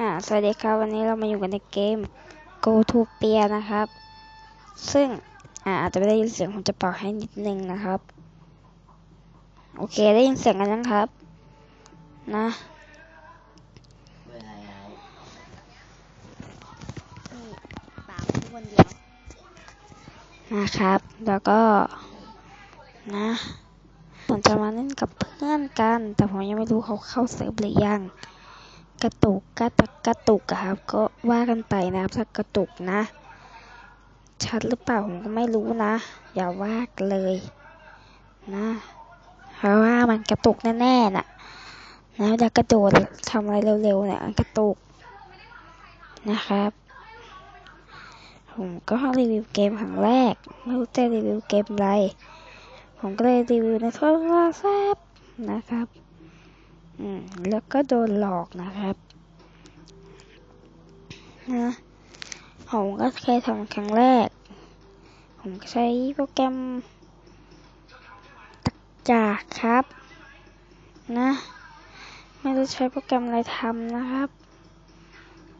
อ่า สวัสดีครับ วันนี้เรามาอยู่กันในเกม Go to p i a นะครับ ซึ่ง อ่า อาจจะไม่ได้ยินเสียง ผมจะเป่าให้นิดนึงนะครับ โอเค ได้ยินเสียงกันยังครับ นะนี่ปาคนเดียวนะครับ แล้วก็ นะผมจะมาเล่นกับเพื่อนกัน แต่ผมยังไม่รู้เขาเข้าเซิร์ฟหรือยัง กระตุกกระตักกระตุกอะครับ ก็ว่ากันไปนะครับถ้ากระตุกนะ ชัดหรือเปล่าผมก็ไม่รู้นะ อย่าว่ากเลยนะเพราะว่ามันกระตุกแน่ๆน่ะแล้วจะกระโดดทำอะไรเร็วๆเนี่ยกระตุกนะครับ ผมก็รีวิวเกมครั้งแรก ไม่รู้จะรีวิวเกมอะไร ผมก็เลยรีวิวในโทรศัพท์นะครับ อืมแล้วก็โดนหลอกนะครับนะผมก็เคยทำครั้งแรก ผมใช้โปรแกรมตักจากครับ นะ ไม่รู้ใช้โปรแกรมอะไรทำนะครับ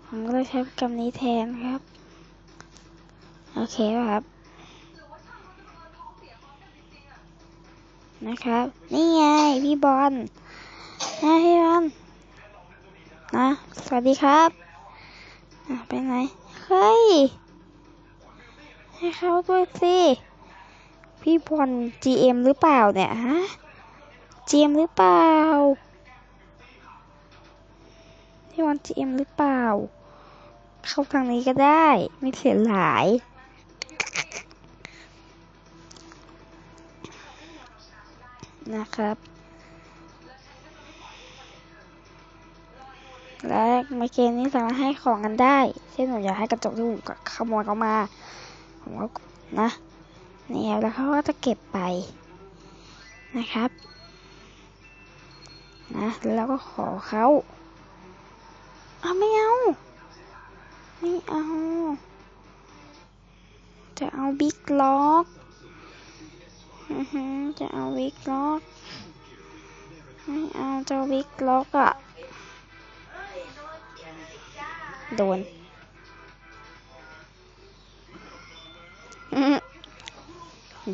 ผมก็เลยใช้โปรแกรมนี้แทนครับ โอเคครับ นะครับ นี่ไง พี่บอล นะพี่บอลนะ สวัสดีครับอะไปไหนเฮ้ย ให้เขาด้วยสิ พี่บอล GM หรือเปล่าเนี่ยฮะ GM หรือเปล่า พี่บอล GM หรือเปล่า เข้าทางนี้ก็ได้ ไม่เสียหลายนะครับ และในเกมนี้สามารถให้ของกันได้ เช่นผมอยากให้กระจกที่ผมขโมยเขามา ผมก็นะนี่ครับแล้วเขาก็จะเก็บไปนะครับนะแล้วก็ขอเขาเอาไม่เอาไม่เอา จะเอาบิ๊กล็อกจะเอาวิกล็อกไม่เอาจ้าวิกล็อกอะ โดน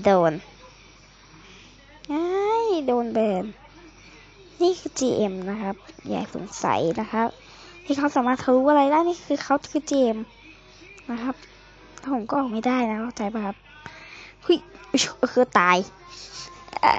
โดนไอ้โดนแบนนี่คือ GM นะครับ อย่าสงสัยนะครับ ที่เขาสามารถทะลุอะไรได้นี่คือเขาคือ GM นะครับถ้าผมก็ออกไม่ได้นะเข้าใจป่ะครับเฮ้ยอุ๊ยคือตายอะ